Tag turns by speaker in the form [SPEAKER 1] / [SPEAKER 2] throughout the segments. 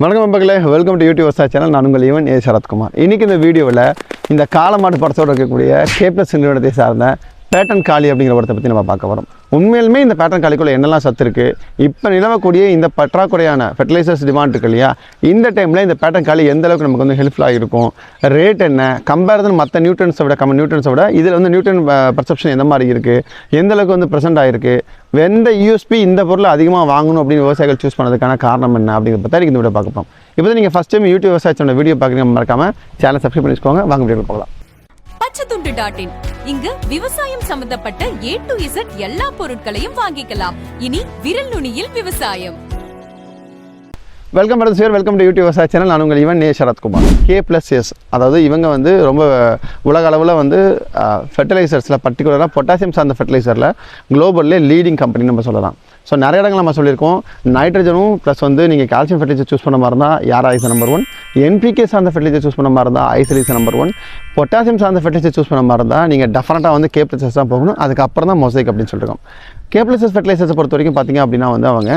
[SPEAKER 1] வணக்கம் நண்பர்களே welcome to YouTube வசா சேனல் நான் உங்கள் ஈவன் ஏ. சரத்குமார். இன்றைக்கி இந்த வீடியோவில் இந்த காலமாட்டு படத்தோடு இருக்கக்கூடிய கேப்ளஸ் நிறுவனத்தை சார்ந்த பேட்டன் காளி அப்படிங்கிற படத்தை பற்றி நம்ம பார்க்க வரோம் உண்மையிலுமே இந்த பேட்டன் காலிக்குள்ளே என்னெல்லாம் சத்து இருக்குது இப்போ நிலவக்கூடிய இந்த பற்றாக்குறையான ஃபெர்டிலைசர்ஸ் டிமாண்ட் இருக்கு இல்லையா? இந்த டைமில் இந்த பேட்டன் காலி எந்த அளவுக்கு நமக்கு வந்து ஹெல்ப்ஃபுல்லாக இருக்கும்? ரேட் என்ன? கம்பேரிசன் மற்ற நியூட்ரன்ஸை விட கம்ம நியூட்ரன்ஸை விட இதில் வந்து நியூட்ரன் பர்செப்ஷன் எந்த மாதிரி இருக்குது எந்த அளவுக்கு வந்து ப்ரெசென்ட் ஆகிருக்கு எந்த யூஎஸ்பி இந்த பொருளை அதிகமாக வாங்கணும் அப்படின்னு விவசாயிகள் சூஸ் பண்ணதுக்கான காரணம் என்ன அப்படிங்கிறத பற்றி இந்த வீடியோ பார்க்க போகிறோம் இப்போ நீங்கள் ஃபஸ்ட் டைம் யூடியூப் விவசாயத்தோட வீடியோ பார்க்குறீங்க மறக்காமல் சேனல் சப்ஸ்கிரைப் பண்ணி வச்சுக்கோங்க வாங்க வீடியோ போகலாம்.
[SPEAKER 2] பச்சைத்துண்டு டாட் இன் இங்கு விவசாயம் சம்பந்தப்பட்ட ஏ டு இசட் எல்லா பொருட்களையும் வாங்கிக்கலாம். இனி விரல் நுனியில் விவசாயம்.
[SPEAKER 1] Welcome madam sir welcome to YouTube விவசாய சேனல் நான் உங்கள் இவன் நே சரத்குமார் கே ப்ளஸ் எஸ் அதாவது இவங்க வந்து ரொம்ப உலக அளவில் வந்து ஃபெர்டிலைசர்ஸில் பர்டிகுலராக பொட்டாசியம் சார்ந்த ஃபெர்டிலைசரில் குளோபல்லே லீடிங் கம்பெனி நம்ம சொல்லலாம். ஸோ நிறைய இடங்கள் நம்ம சொல்லியிருக்கோம். நைட்ரஜனும் ப்ளஸ் வந்து நீங்கள் கால்சியம் ஃபெர்டிலைசர் சூஸ் பண்ண மாதிரி இருந்தால் யார் ஐஸ் நம்பர் ஒன் என்பிகே சார்ந்த ஃபெர்டிலைசர் சூஸ் பண்ண மாதிரி இருந்தால் ஐசலிஸ் நம்பர் ஒன் பொட்டாசியம் சார்ந்த ஃபெர்டிலைசர் சூஸ் பண்ண மாதிரி இருந்தால் நீங்கள் டெஃபரெண்ட்டாக வந்து கேப்ளசஸ் தான் போகணும் அதுக்கப்புறம் தான் மொசைக் அப்படின்னு சொல்லியிருக்கோம் கேப்ளசஸ் ஃபெர்டிலைசர்ஸை பொறுத்த வரைக்கும் பார்த்திங்க அப்படின்னா வந்து அவங்க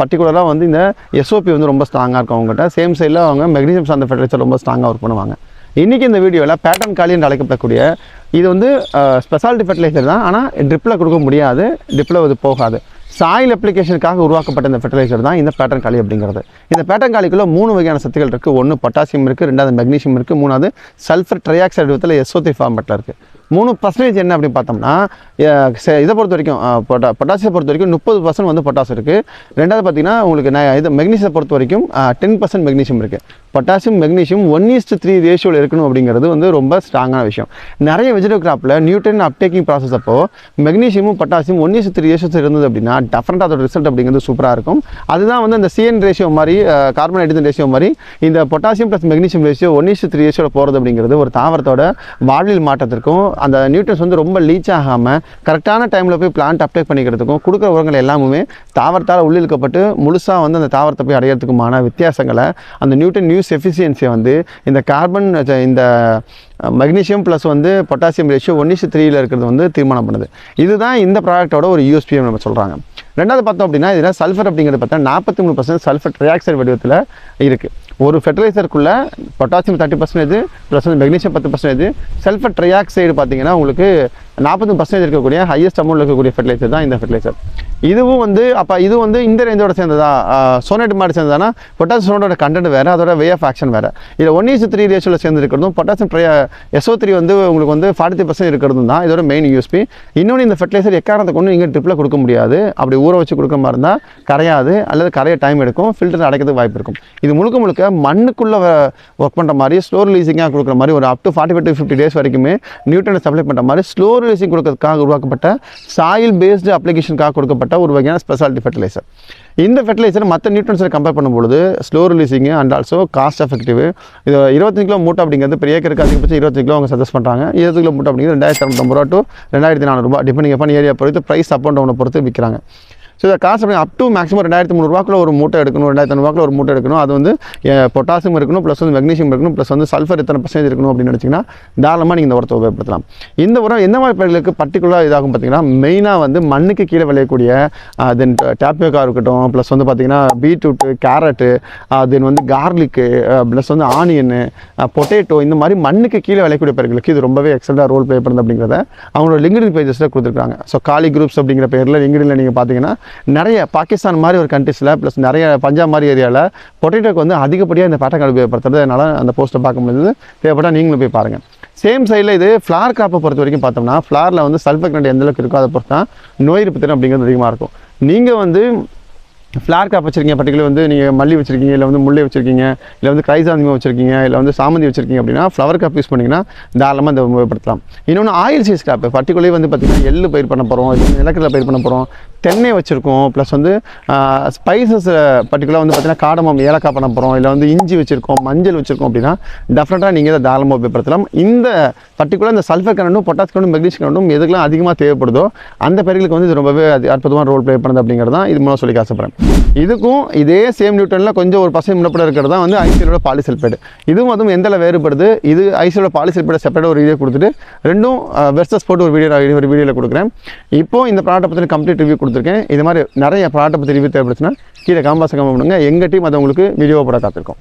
[SPEAKER 1] பர்டிகுலராக வந்து இந்த எஸ்ஓபி வந்து ரொம்ப ஸ்ட்ராங்காக இருக்கும் அவங்ககிட்ட. சேம் சைடில் அவங்க மெக்னீசியம் சார்ந்த ஃபெர்டிலைசர் ரொம்ப ஸ்ட்ராங்காக ஒர்க் பண்ணுவாங்க. இன்றைக்கி இந்த வீடியோவில் பேட்டர்ன் காலி என்று அழைக்கப்படக்கூடிய இது வந்து ஸ்பெஷாலிட்டி ஃபெர்டிலைசர் தான். ஆனால் ட்ரிப்பில் கொடுக்க முடியாது ட்ரிப்பில் இது போகாது. சாயில் அப்ளிகேஷனுக்காக உருவாக்கப்பட்ட இந்த ஃபெர்டிலைசர் தான் இந்த பேட்டர்ன் காலி அப்படிங்கிறது. இந்த பேட்டர்ன் காலிக்குள்ள மூணு வகையான சத்துக்கள் இருக்குது ஒன்று பொட்டாசியம் இருக்குது ரெண்டாவது மெக்னீஷியம் இருக்குது மூணாவது சல்ஃபர் ட்ரையாக்சைடு விதத்தில் எஸ்ஓத்தி ஃபார்மெட்டில் இருக்குது மூணு பர்சன்டேஜ் என்ன அப்படின்னு பார்த்தோம்னா இதை பொறுத்த வரைக்கும் பொட்டா பொட்டாசியம் பொறுத்த வரைக்கும் முப்பது பர்சன்ட் வந்து பொட்டாஸ் இருக்குது ரெண்டாவது பார்த்தீங்கன்னா உங்களுக்கு நான் இது மெக்னீசியம் பொறுத்த வரைக்கும் டென் பர்சன்ட் மெக்னீஷியம் இருக்குது potassium magnesium one is to three ரேஷியோவில் இருக்கணும் அப்படிங்கிறது வந்து ரொம்ப ஸ்ட்ராங்கான விஷயம். நிறைய வெஜிடபிள் கிராப்பில் நியூட்ரன் அப்டேக்கிங் ப்ராசஸ் அப்போ மெக்னீஷியமும் potassium one is to three ratios இருந்தது அப்படின்னா டஃப்ரெண்ட் அதோட ரிசல்ட் அப்படிங்கிறது சூப்பராக இருக்கும். அதுதான் வந்து அந்த சிஎன் ரேஷியோ மாதிரி கார்பன் ஹைட்ரஜன் ரேஷியோ மாதிரி இந்த potassium plus magnesium ratio one is to three ரேஷியோவில் போகிறது அப்படிங்கிறது ஒரு தாவரத்தோட வாழ்வில் மாற்றத்திற்கும் அந்த நியூட்ரன்ஸ் வந்து ரொம்ப லீச் ஆகாமல் கரெக்டான டைமில் போய் பிளான்ட் அப்டேக் பண்ணிக்கிறதுக்கும் கொடுக்குற உரங்கள் எல்லாமே தாவரத்தால் உள்ளிழுக்கப்பட்டு முழுசாக வந்து அந்த தாவரத்தை போய் அடையிறதுக்குமான வித்தியாசங்களை அந்த நியூட்டன் நியூஸ் யூஸ் எஃபிஷியன்சியை வந்து இந்த கார்பன் இந்த மெக்னீஷியம் ப்ளஸ் வந்து பொட்டாசியம் ரேஷியோ ஒன் த்ரீயில் இருக்கிறது வந்து தீர்மானம் பண்ணுது. இதுதான் இந்த ப்ராடக்ட்டோட ஒரு யூஎஸ்பி நம்ம சொல்கிறாங்க ரெண்டாவது பார்த்தோம் அப்படின்னா இதில் சல்ஃபர் அப்படிங்கிறது பார்த்தா நாற்பத்தி மூணு பர்சன்ட் சல்ஃபர் ட்ரையாக்சைடு வடிவத்தில் இருக்குது ஒரு ஃபெர்டிலைசருக்குள்ளே பொட்டாசியம் தேர்ட்டி பர்சன்டேஜ் ப்ளஸ் வந்து மெக்னீசியம் பத்து பர்சன்டேஜ் சல்ஃபர் ட்ரையாக்சைடு பார்த்தீங்கன்னா உங்களுக்கு நாற்பது பர்சன்டேஜ் இருக்கக்கூடிய ஹையஸ்ட் அமௌண்ட் இருக்கக்கூடிய ஃபெர்டிலைசர் தான் இந்த ஃபெர்டிலைசர் இதுவும் வந்து அப்போ இது வந்து இந்த ரேஞ்சோட சேர்ந்ததா? சோனேட் மாதிரி சேர்ந்ததுன்னா பொட்டாசியம் சோனோட கண்டென்ட் வேறு அதோட வே ஆஃப் ஆக்ஷன் வேறு. இதில் ஒன் இஸ் த்ரீ ரேஷியோவில் சேர்ந்துருக்கிறதும் potassium tri S O three வந்து உங்களுக்கு வந்து ஃபார்ட்டி பர்சன்ட் இருக்கிறதும் தான் இதோட மெயின் யூஸ்பி இன்னொன்று இந்த ஃபெர்டிலைசர் எக்காரத்துக்கு ஒன்று நீங்கள் ட்ரிப்பில் கொடுக்க முடியாது. அப்படி ஊற வச்சு கொடுக்க மாதிரி இருந்தால் கரையாது அல்லது கரைய டைம் எடுக்கும் ஃபில்டர் அடைக்கிறதுக்கு வாய்ப்பு இருக்கும். இது முழுக்க முழுக்க மண்ணுக்குள்ளே ஒர்க் பண்ணுற மாதிரி ஸ்லோ ரிலீசிங்காக கொடுக்குற மாதிரி ஒரு up to forty five to fifty days வரைக்குமே நியூட்ரனை சப்ளை பண்ணுற மாதிரி ஸ்லோ ரிலீசிங் கொடுக்கறதுக்காக உருவாக்கப்பட்ட சாயில் பேஸ்டு அப்ளிகேஷனுக்காக கொடுக்கப்பட்ட ஒரு வகையான ஸ்பெஷாலிட்டி ஃபெர்டிலைசர் இந்த ஃபெர்டிலைசர் மற்ற நியூட்ரன்ஸை கம்பேர் பண்ணும்பொழுது slow releasing and also cost effective இது இருபத்தஞ்சு கிலோ மூட்டை அப்படிங்கிறது பெரிய ஏக்கருக்கு அதிகபட்சம் இருபத்தஞ்சு கிலோ அவங்க சஜஸ்ட் பண்ணுறாங்க இருபது கிலோ மூட்டை அப்படிங்கிறது ரெண்டாயிரத்தி இரநூத்தம்பது ரூபா டு ரெண்டாயிரத்தி நானூறுபா டிபெண்டிங் அப்பான் ஏரியா பொறுத்து ப்ரைஸ் அப் அண்ட் டவுனை பொறுத்து விற்கிறாங்க ஸோ இதை காசு அப்படி அப் டு மேக்ஸிமம் ரெண்டாயிரத்தி முந்நூறுவாக்குள்ள ஒரு மூட்டை எடுக்கணும் ரெண்டாயிரத்தி ஐநூறுவாக்குள்ள ஒரு மூட்டை எடுக்கணும். அது வந்து பொட்டாசியம் இருக்கணும் ப்ளஸ் வந்து மெக்னீஷியம் இருக்கணும் ப்ளஸ் வந்து சல்ஃபர் எத்தனை பர்சன்டேஜ் இருக்கணும் அப்படின்னு நினச்சிங்கன்னா தாராளமாக நீங்கள் இந்த உரத்தை உபயோகப்படுத்தலாம். இந்த உரம் எந்த மாதிரி பயிர்களுக்கு பர்டிகுலராக இதாகும் பார்த்தீங்கன்னா மெயினாக வந்து மண்ணுக்கு கீழே விளையக்கூடிய தென் டேப்பியோக்கா இருக்கட்டும் ப்ளஸ் வந்து பார்த்தீங்கன்னா பீட்ரூட்டு கேரட்டு தென் வந்து கார்லிக்கு ப்ளஸ் வந்து ஆனியனு பொட்டேட்டோ இந்த மாதிரி மண்ணுக்கு கீழே விளையக்கூடிய பயிர்களுக்கு இது ரொம்பவே எக்ஸல்டாக ரோல் ப்ளே பண்ணுது அப்படிங்கிறத அவங்களோட லிங்க்டின் பேஜஸில் கொடுத்துருக்காங்க. ஸோ காலி குரூப்ஸ் அப்படிங்கிற பேரில் லிங்க்டினில் நீங்கள் பார்த்தீங்கன்னா நிறைய பாகிஸ்தான் மாதிரி ஒரு கண்ட்ரிஸில் ப்ளஸ் நிறைய பஞ்சாப் மாதிரி ஏரியாவில் பொட்டேட்டோக்கு வந்து அதிகப்படியாக இந்த பேட்டர்ன் உபயோகப்படுத்துறது. அதனால் அந்த போஸ்ட்டை பார்க்க முடியுது தேவைப்பட்டால் நீங்களும் போய் பாருங்கள் சேம் சைடில் இது ஃப்ளார் கிராப்பை பொறுத்த வரைக்கும் பார்த்தோம்னா ஃப்ளாரில் வந்து சல்ஃபர் கண்ட் எந்த அளவுக்கு இருக்கோ அதை பொறுத்து தான் நோய் எதிர்ப்பு திறன் அப்படிங்கிறது அதிகமாக இருக்கும். நீங்கள் வந்து ஃப்ளார் காப் வச்சுருக்கீங்க பர்டிகுலர் வந்து நீங்கள் மல்லி வச்சிருக்கீங்க இல்லை வந்து முல்லை வச்சுருக்கீங்க இல்லை வந்து கைசாந்தியம் வச்சிருக்கீங்க இல்லை வந்து சாமந்தி வச்சுருக்கீங்க அப்படின்னா ஃப்ளவர் காப் யூஸ் பண்ணிங்கன்னா தாராளமாக இந்த உபயோகப்படுத்தலாம். இன்னொன்று ஆயில் சீஸ் காப்பு பர்டிகுலர் வந்து பார்த்தீங்கன்னா எள்ளு பயிர் பண்ண போகிறோம் இல்லை நிலக்கடலை பயிர் பண்ண போகிறோம் தென்னை வச்சுருக்கோம். ப்ளஸ் வந்து ஸ்பைசஸ் பர்டிகுலர் வந்து பார்த்தீங்கன்னா காடமம் ஏலக்காய் பண்ண போகிறோம் இல்லை வந்து இஞ்சி வச்சுருக்கோம் மஞ்சள் வச்சுருக்கோம் அப்படின்னா டெஃபினட்டாக நீங்கள் இதை தாராளமாக உபயோகப்படுத்தலாம். இந்த பர்டிகுலர் இந்த சல்ஃபர் கரண்டும் பொட்டாஸ் கரண்டும் மெக்னீஷியம் கரண்டும் எதுக்கெல்லாம் அதிகமாக தேவைப்படுதோ அந்த பயிர்களுக்கு வந்து இது ரொம்பவே அற்புதமான ரோல் ப்ளே பண்ணுது அப்படிங்கிறது தான் இது மூலம் சொல்லி ஆசைப்படுறேன். இதுக்கும் இதே சேம் நியூட்டனில் கொஞ்சம் ஒரு பசங்க முன்னப்பட இருக்கிறது தான் வந்து ஐசியோட பாலிசல்பேடு இதுவும் அதுவும் எந்த அளவு வேறுபடுது? இது ஐசியோட பாலிசல்பேடை செப்பரேட் ஒரு வீடியோ கொடுத்துட்டு ரெண்டும் வெர்சஸ் போட்டு ஒரு வீடியோ ஒரு வீடியோவில் கொடுக்குறேன். இப்போ இந்த ப்ராடக்ட் பற்றின கம்ப்ளீட் ரிவ்யூ கொடுத்துருக்கேன். இது மாதிரி நிறைய ப்ராடக்ட் பற்றி ரிவ்யூ தேவைப்படுச்சுன்னா கீழே காம்பாஸ் கமெண்ட் பண்ணுங்கள் எங்கள் டீம் அதை உங்களுக்கு வீடியோ போட காத்திருக்கோம்.